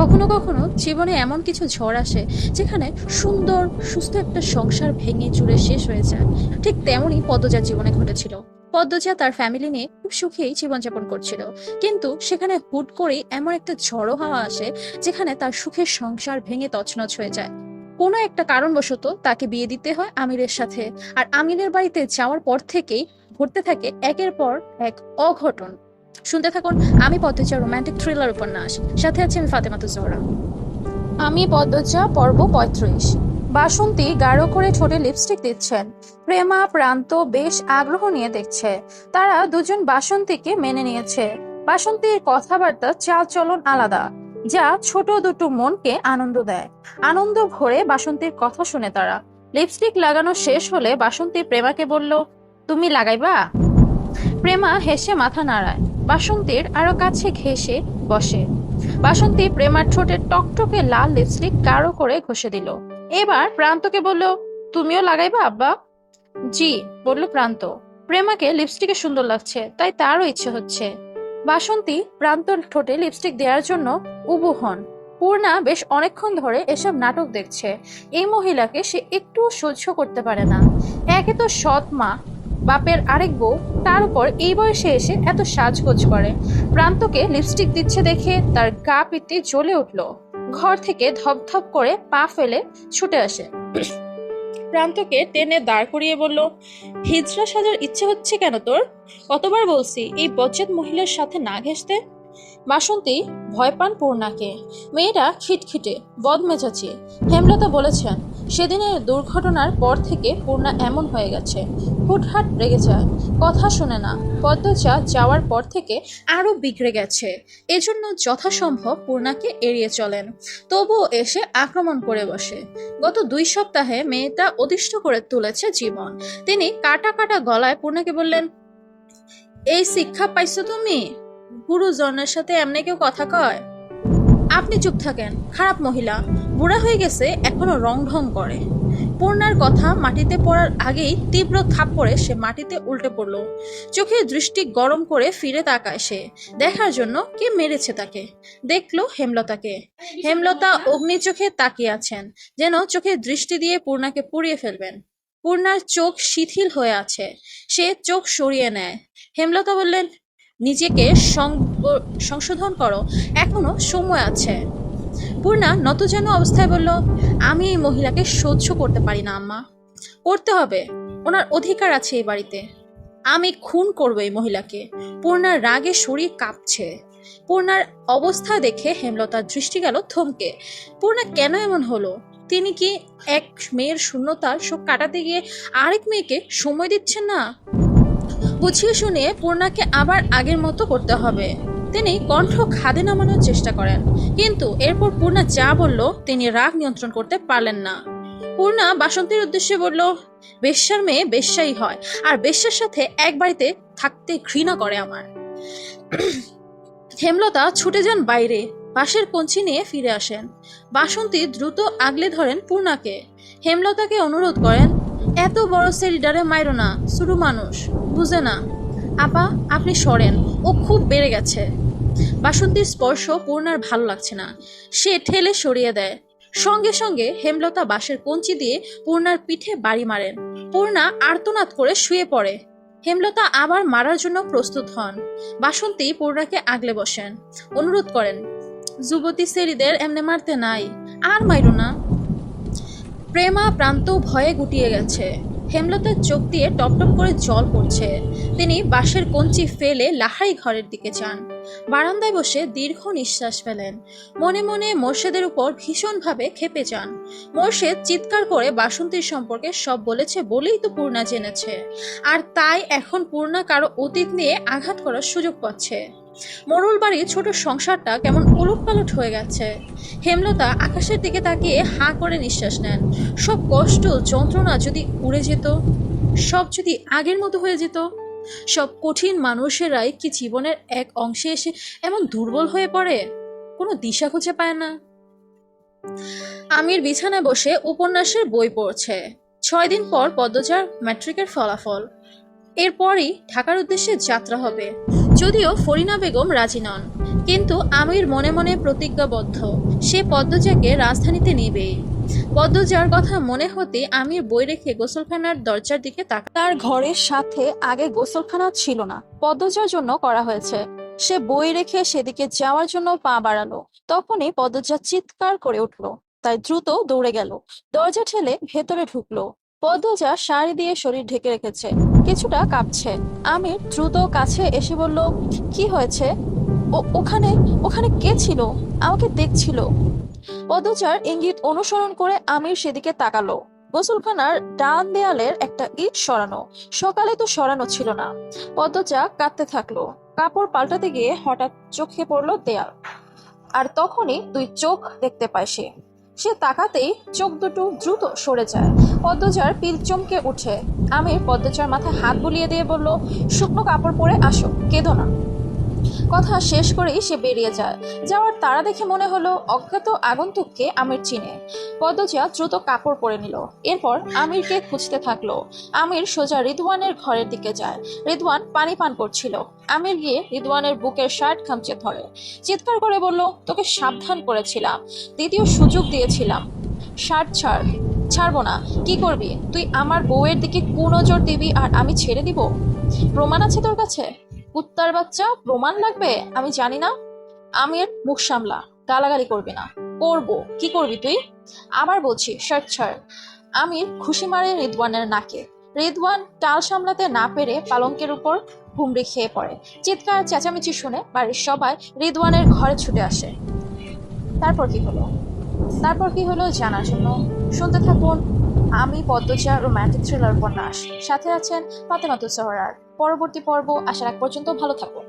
কখনো কখনো জীবনে এমন কিছু ঝড় আসে যেখানে সুন্দর, সুস্থ একটা সংসার ভেঙে চুরে শেষ হয়ে যায়। ঠিক তেমনই পদ্মজার জীবনে ঘটেছিল। পদ্মজা তার ফ্যামিলি নিয়ে খুব সুখেই জীবনযাপন করছিল। কিন্তু সেখানে হুট করেই এমন একটা ঝড়ো হাওয়া আসে যেখানে তার সুখের সংসার ভেঙে তছনছ হয়ে যায়। কোনো একটা কারণবশত তাকে বিয়ে দিতে হয় আমিরের সাথে। আর আমিরের বাড়িতে যাওয়ার পর থেকেই ঘটতে থাকে একের পর এক অঘটন। শুনতে থাকুন, আমি পদ্মজা রোমান্টিক থ্রিলার উপন্যাস সাথে আছে আমি ফাতেমাতু জোহরা। আমি পদ্মজা, পর্ব পঁয়ত্রিশ। বাসন্তী গাঢ় করে ঠোঁটে লিপস্টিক দিচ্ছেন। প্রেমা, প্রান্ত বেশ আগ্রহ নিয়ে দেখছে। তারা দুজন বাসন্তীকে মেনে নিয়েছে। বাসন্তীর কথাবার্তা চাল চলন আলাদা, যা ছোট দুটো মনকে আনন্দ দেয়। আনন্দ ভরে বাসন্তীর কথা শুনে তারা। লিপস্টিক লাগানো শেষ হলে বাসন্তী প্রেমাকে বলল, তুমি লাগাইবা? প্রেমা হেসে মাথা নাড়ায়। বাসন্তীর আরও কাছে ঘেসে বসে। বাসন্তী প্রেমার ঠোঁটে টকটকে লাল লিপস্টিক গাঢ় করে ঘষে দিল। এবার প্রান্তকে বলল, তুমিও লাগাইবা, আব্বা? জি, বলল প্রান্ত। প্রেমাকে লিপস্টিকে সুন্দর লাগছে, তাই তারও ইচ্ছে হচ্ছে। বাসন্তী প্রান্তর ঠোঁটে লিপস্টিক দেওয়ার জন্য উবু হন। পূর্ণা বেশ অনেকক্ষণ ধরে এসব নাটক দেখছে। এই মহিলাকে সে একটুও সহ্য করতে পারে না। একে তো সৎ মা বাপের আরেক বউ, তার উপর এই বয়সে এসে এত সাজগোজ করে। প্রান্তকে লিপস্টিক দিচ্ছে দেখে তার গা পিত্তি জ্বলে উঠল। ঘর থেকে ধপধপ করে পা ফেলে ছুটে আসে। প্রান্তকে টেনে দাঁড় করিয়ে বলল, হিজড়া সাজার ইচ্ছে হচ্ছে কেন তোর? কতবার বলছি, এই বজ্জাত মহিলার সাথে না ঘেসতে বাসন্তী ভয় পান পূর্ণাকে। মেয়েরা খিটখিটে বদমেজাচি হেমলতা বলেছেন সেদিনের দুর্ঘটনার পর থেকে পূর্ণা এমন হয়ে গেছে। হুটহাট রেগে যায়। কথা শোনে না। পদ্মজা যাওয়ার পর থেকে আরও বিগড়ে গেছে। এজন্য যথাসম্ভব পূর্ণাকে এড়িয়ে চলেন। তবুও এসে আক্রমণ করে বসে। গত দুই সপ্তাহে মেয়েটা অতিষ্ঠ করে তুলেছে জীবন। তিনি কাটা কাটা গলায় পূর্ণাকে বললেন, এই শিক্ষা পাইছো তুমি? গুরুজনের সাথে এমনি কেউ কথা কয়? আপনি চুপ থাকেন, খারাপ মহিলা। বুড়া হয়ে গেছে, এখনও রং ঢং করে। পূর্ণার কথা মাটিতে পড়ার আগেই তীব্র থাপ্পড়ে সে মাটিতে উল্টে পড়ল। চোখের দৃষ্টি গরম করে ফিরে তাকায় সে। দেখার জন্য কে মেরেছে তাকে? দেখল হেমলতাকে। হেমলতা অগ্নি চোখে তাকিয়ে আছেন, যেন চোখের দৃষ্টি দিয়ে পূর্ণাকে পুড়িয়ে ফেলবেন। পূর্ণার চোখ শিথিল হয়ে আছে, সে চোখ সরিয়ে নেয়। হেমলতা বললেন, নিজেকে সং- সংশোধন করো, এখনও সময় আছে। পূর্ণা নতজান অবস্থায় বলল, আমি এই মহিলাকে সহ্য করতে পারি না, আম্মা। করতে হবে। ওনার অধিকার আছে এই বাড়িতে। আমি খুন করব এই মহিলাকে। পূর্ণার রাগে শরীর কাঁপছে। পূর্ণার অবস্থা দেখে হেমলতার দৃষ্টি গেল থমকে। পূর্ণা কেন এমন হলো? তিনি কি এক মেয়ের শূন্যতার শোক কাটাতে গিয়ে আরেক মেয়েকে সময় দিচ্ছেন না? বুঝিয়ে শুনিয়ে পূর্ণাকে আবার আগের মতো করতে হবে। তিনি কণ্ঠ খাদে নামানোর চেষ্টা করেন। কিন্তু এরপর পূর্ণা যা বলল, তিনি রাগ নিয়ন্ত্রণ করতে পারলেন না। পূর্ণা বাসন্তীর উদ্দেশ্যে বলল, বেশ্যার মেয়ে বেশ্যাই হয়, আর বেশ্যার সাথে এক বাড়িতে থাকতে ঘৃণা করে আমার। হেমলতা ছুটে যান বাইরে বাঁশের কঞ্চি নিয়ে ফিরে আসেন। বাসন্তী দ্রুত আগলে ধরেন পূর্ণাকে। হেমলতাকে অনুরোধ করেন, এত বড় সেরিডারে মাইরো না শুরু মানুষ, বুঝে না আপা, আপনি সরেন। ও খুব বেড়ে গেছে। বাসন্তীর স্পর্শ পূর্ণার ভালো লাগছে না। সে ঠেলে সরিয়ে দেয়। সঙ্গে সঙ্গে হেমলতা বাঁশের কঞ্চি দিয়ে পূর্ণার পিঠে বাড়ি মারেন। পূর্ণা আর্তনাদ করে শুয়ে পড়ে। হেমলতা আবার মারার জন্য প্রস্তুত হন। বাসন্তী পূর্ণাকে আগলে বসেন। অনুরোধ করেন, যুবতী সেরিদের এমনে মারতে নাই। আর মাইরো না। প্রেমা প্রান্ত ভয়ে গুটিয়ে গেছে। হেমলতার চোখ দিয়ে টপটপ করে জল পড়ছে। তিনি বাঁশের কঞ্চি ফেলে লাহাই ঘরের দিকে যান। বারান্দায় বসে দীর্ঘ নিঃশ্বাস ফেলেন। মনে মনে মোর্শেদের উপর ভীষণভাবে খেপে যান। মোর্শেদ চিৎকার করে বাসন্তীর সম্পর্কে সব বলেছে বলেই তো পূর্ণা জেনেছে। আর তাই এখন পূর্ণা কারও অতীত নিয়ে আঘাত করার সুযোগ পাচ্ছে। মোরুল বাড়ির ছোট সংসারটা কেমন উলট পালট হয়ে গেছে। হেমলতা আকাশের দিকে তাকিয়ে হাঁ করে নিঃশ্বাস নেন। সব কষ্ট, যন্ত্রণা যদি উড়ে যেত? সব যদি আগের মতো হয়ে যেত? সব কঠিন মানুষেরাই কি জীবনের এক অংশে এসে এমন দুর্বল হয়ে পড়ে? কোনো দিশা খুঁজে পায় না। আমির বিছানায় বসে উপন্যাসের বই পড়ছে। ছয় দিন পর পদ্মজার ম্যাট্রিকের ফলাফল। এরপরই ঢাকার উদ্দেশ্যে যাত্রা হবে। যদিও ফরিনা বেগম রাজি নন, কিন্তু আমির মনে মনে প্রতিজ্ঞাবদ্ধ। সে পদ্মজাকে রাজধানীতে নেবেই পদ্মজার কথা মনে হতে আমির বই রেখে গোসলখানার দরজার দিকে তাক তার ঘরের সাথে আগে গোসলখানা ছিল না, পদ্মজার জন্য করা হয়েছে। সে বই রেখে সেদিকে যাওয়ার জন্য পা বাড়ালো। তখনই পদ্মজা চিৎকার করে উঠল, তাই দ্রুত দৌড়ে গেল। দরজা ঠেলে ভেতরে ঢুকলো। পদ্মজা শাড়ি দিয়ে শরীর ঢেকে রেখেছে। কিছুটা কাঁপছে। আমির দ্রুত কাছে এসে বলল, কি হয়েছে? ও, ওখানে ওখানে কে ছিল? আমাকে দেখছিল। পদচার ইঙ্গিত অনুসরণ করে আমির সেদিকে তাকালো। গোসলখানার ডান দেয়ালের একটা ইট সরানো। সকালে তো সরানো ছিল না। পদ্মচা কাঁদতে থাকল। কাপড় পাল্টাতে গিয়ে হঠাৎ চোখে পড়ল দেয়াল। আর তখনই দুই চোখ দেখতে পায় সে। সে তাকাতেই চোখ দুটো দ্রুত সরে যায়। পদ্মচার পিল চমকে উঠে আমির পদ্মচার মাথায় হাত বুলিয়ে দিয়ে বলল, শুকনো কাপড় পরে আসো, কেঁদো না। কথা শেষ করেই সে বেরিয়ে যায়। যাওয়ার তারা দেখে মনে হলো, অজ্ঞাত আগন্তুককে আমির চিনে। পদ্মজা দ্রুত কাপড় পরে নিল। এরপর আমিরকে খুঁজতে থাকল। আমির সোজা রিদওয়ানের ঘরের দিকে যায়। রিদওয়ান পানি পান করছিল। আমির গিয়ে রিদওয়ানের বুকের শার্ট খামচে ধরে। চিৎকার করে বলল, তোকে সাবধান করেছিলাম। দ্বিতীয় সুযোগ দিয়েছিলাম। শার্ট ছাড়। ছাড়বো না। কি করবি? তুই আমার বউয়ের দিকে কুনজর দিবি আর আমি ছেড়ে দিব? প্রমাণ আছে তোর কাছে? কুত্তার বাচ্চা, প্রমাণ লাগবে? আমি জানি না। আমির মুখ সামলা, গালাগালি করবি না। করব। কি করবি তুই? আবার বলছি, শার্ট ছাড়। আমির খুশি মারে রিদওয়ানের নাকে। রিদওয়ান টাল সামলাতে না পেরে পালঙ্কের উপর হুমড়ি খেয়ে পড়ে। চিৎকার, চেঁচামেচি শুনে বাড়ির সবাই রিদওয়ানের ঘরে ছুটে আসে। তারপর কি হলো? তারপর কি হলো জানার জন্য? শুনতে থাকুন। আমি পদ্মচা রোম্যান্টিক থ্রিলার উপন্যাস। সাথে আছেন ফাতেমাতুল সোহরার। পরবর্তী পর্ব আসার এক পর্যন্ত ভালো থাকুন।